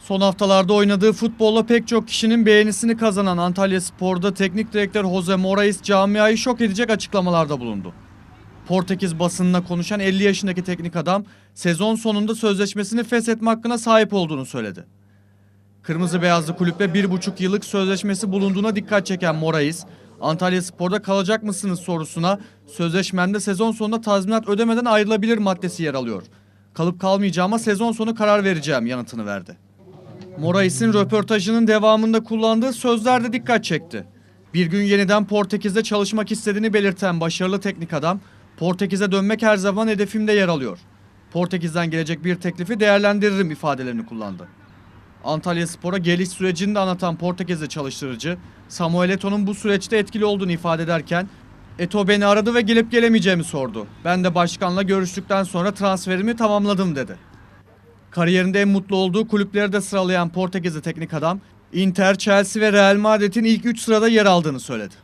Son haftalarda oynadığı futbolla pek çok kişinin beğenisini kazanan Antalya Spor'da teknik direktör Jose Morais camiayı şok edecek açıklamalarda bulundu. Portekiz basınına konuşan 50 yaşındaki teknik adam sezon sonunda sözleşmesini feshetme hakkına sahip olduğunu söyledi. Kırmızı beyazlı kulüple bir buçuk yıllık sözleşmesi bulunduğuna dikkat çeken Morais, Antalya Spor'da kalacak mısınız sorusuna sözleşmende sezon sonunda tazminat ödemeden ayrılabilir maddesi yer alıyor. Kalıp kalmayacağıma sezon sonu karar vereceğim yanıtını verdi. Morais'in röportajının devamında kullandığı sözler de dikkat çekti. Bir gün yeniden Portekiz'de çalışmak istediğini belirten başarılı teknik adam, Portekiz'e dönmek her zaman hedefimde yer alıyor. Portekiz'den gelecek bir teklifi değerlendiririm ifadelerini kullandı. Antalya Spor'a geliş sürecini de anlatan Portekiz'de çalıştırıcı, Samuel Eto'nun bu süreçte etkili olduğunu ifade ederken, Eto beni aradı ve gelip gelemeyeceğimi sordu. Ben de başkanla görüştükten sonra transferimi tamamladım dedi. Kariyerinde en mutlu olduğu kulüpleri de sıralayan Portekizli teknik adam, Inter, Chelsea ve Real Madrid'in ilk 3 sırada yer aldığını söyledi.